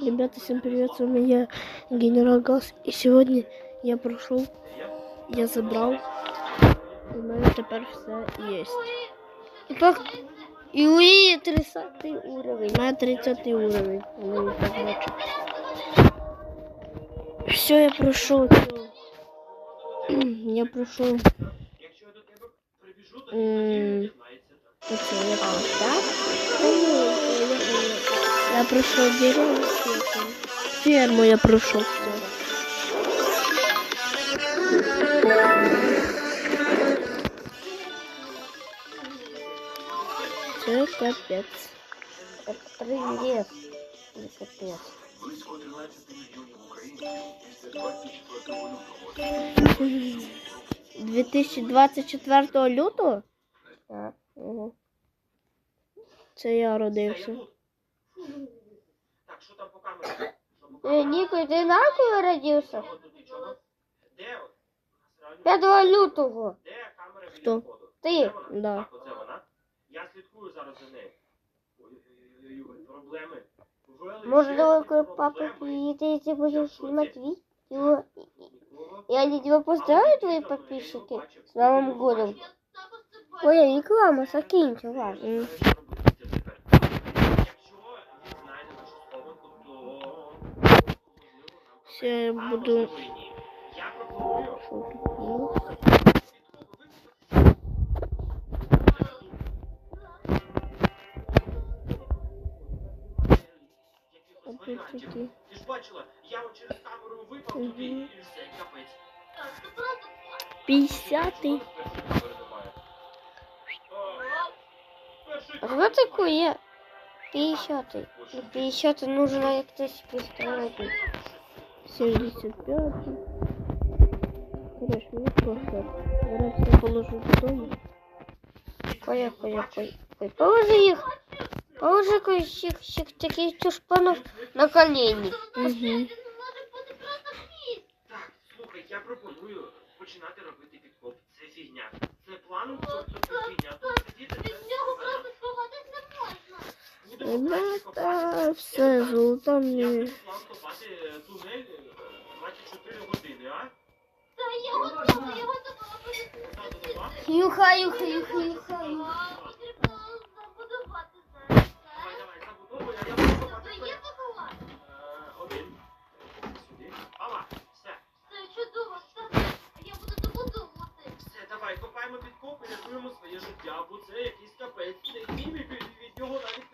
Ребята, всем привет, с вами я, Генерал Газ. И сегодня я прошел, я забрал, у мене тепер все є. І так, і у її 30 уровень, у мене 30 уровень, вони так бачать. Все, я пройшов цього. Я пройшов. М, Оце, я там, так? Та ні, я, я, я пройшов деревню, ферму я пройшов все. Це капець. Это трындец. Не капец. Мгм. 2024 лютого? Так. Угу. Це я родився. Так, що там по камері? Що по Э, Нико, ты на кого родился? камері? Тут нічого? Де? от? Реально, 5 лютого. Де камера біля Хто? входу? Ти. Де вона? Да. Так, оце вона. Я слідкую зараз за нею. Ой-ой-ой, проблеми. Величезні Может, давай папа проблеми. приедет, и ты будешь снимать видео? Нікого. И они тебя поздравят, твои подписчики, с Новым годом. Ой, реклама, закиньте, ладно. я буду... Пятьдесятый. Вот а такой я Пятьдесятый. Пятьдесятый випав туди і нужно як-то спустя. 75. Короче, мне просто нравится положу дома. Поехали, поехали. Положи их. Положи их, их таких тюшпанов на колени. Угу. Я пропоную починати робити підкоп. Це фігня. Це план. Та все золото мені. Е, е, юха, юха, юха, юха. Давай копаємо підкоп і рятуємо своє життя, бо це якийсь капець, і від нього навіть